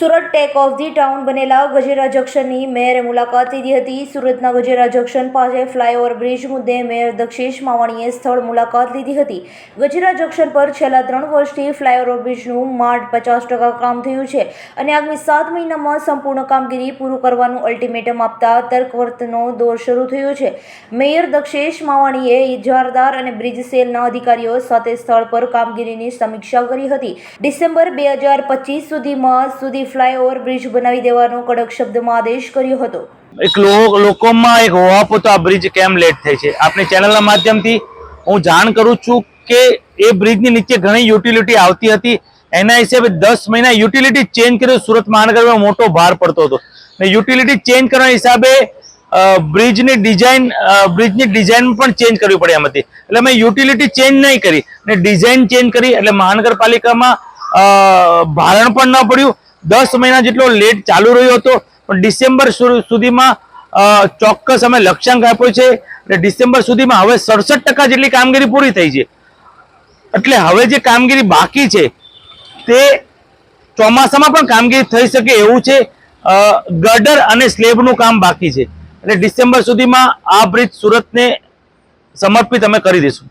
Surat take off the town બનેલા ગજેરા જંકશનની મેયરે મુલાકાત લીધી હતી. સુરતના ગજેરા જંકશન પાસે ફ્લાયઓવર બ્રિજ મુદ્દે મેયર દક્ષેશ માવાણીએ સ્થળ મુલાકાત લીધી હતી. ગજેરા જંકશન પર છેલ્લા ત્રણ વર્ષથી ફ્લાયઓવર બ્રિજનું માંડ પચાસ ટકા કામ થયું છે અને આગામી સાત મહિનામાં સંપૂર્ણ કામગીરી પૂરું કરવાનું અલ્ટિમેટમ આપતા તર્કવર્તનો દોર શરૂ થયો છે. મેયર દક્ષેશ માવાણીએ ઇજારદાર અને બ્રિજ સેલના અધિકારીઓ સાથે સ્થળ પર કામગીરીની સમીક્ષા કરી હતી. ડિસેમ્બર બે હજાર પચીસ સુધીમાં સુધી ફ્લાયઓવર બ્રિજ બનાવી દેવાનો કડક શબ્દમાં આદેશ કર્યો હતો. એક લોકોમાં એક હોવાપો તો આ બ્રિજ કેમ લેટ થાય છે? આપણી ચેનલના માધ્યમથી હું જાણ કરું છું કે એ બ્રિજની નીચે ઘણી યુટિલિટી આવતી હતી. એના હિસાબે દસ મહિના યુટિલિટી ચેન્જ કર્યો સુરત મહાનગરમાં મોટો ભાર પડતો હતો. ને યુટિલિટી ચેન્જ કરવાના હિસાબે બ્રિજની ડિઝાઇન બ્રિજની ડિઝાઇન પણ ચેન્જ કરવી પડે એમ હતી. એટલે મેં યુટિલિટી ચેન્જ નહીં કરી. ને ડિઝાઇન ચેન્જ કરી એટલે મહાનગરપાલિકામાં ભારણ પણ ન પડ્યું. દસ મહિના જેટલો લેટ ચાલુ રહ્યો હતો. પણ ડિસેમ્બર સુધીમાં ચોક્કસ અમે લક્ષ્યાંક આપ્યો છે એટલે ડિસેમ્બર સુધીમાં હવે સડસઠ ટકા જેટલી કામગીરી પૂરી થઈ છે. એટલે હવે જે કામગીરી બાકી છે, તે ચોમાસામાં પણ કામગીરી થઈ શકે એવું છે. ગર્ડર અને સ્લેબનું કામ બાકી છે. એટલે ડિસેમ્બર સુધીમાં આ બ્રિજ સુરતને સમર્પિત અમે કરી દઈશું.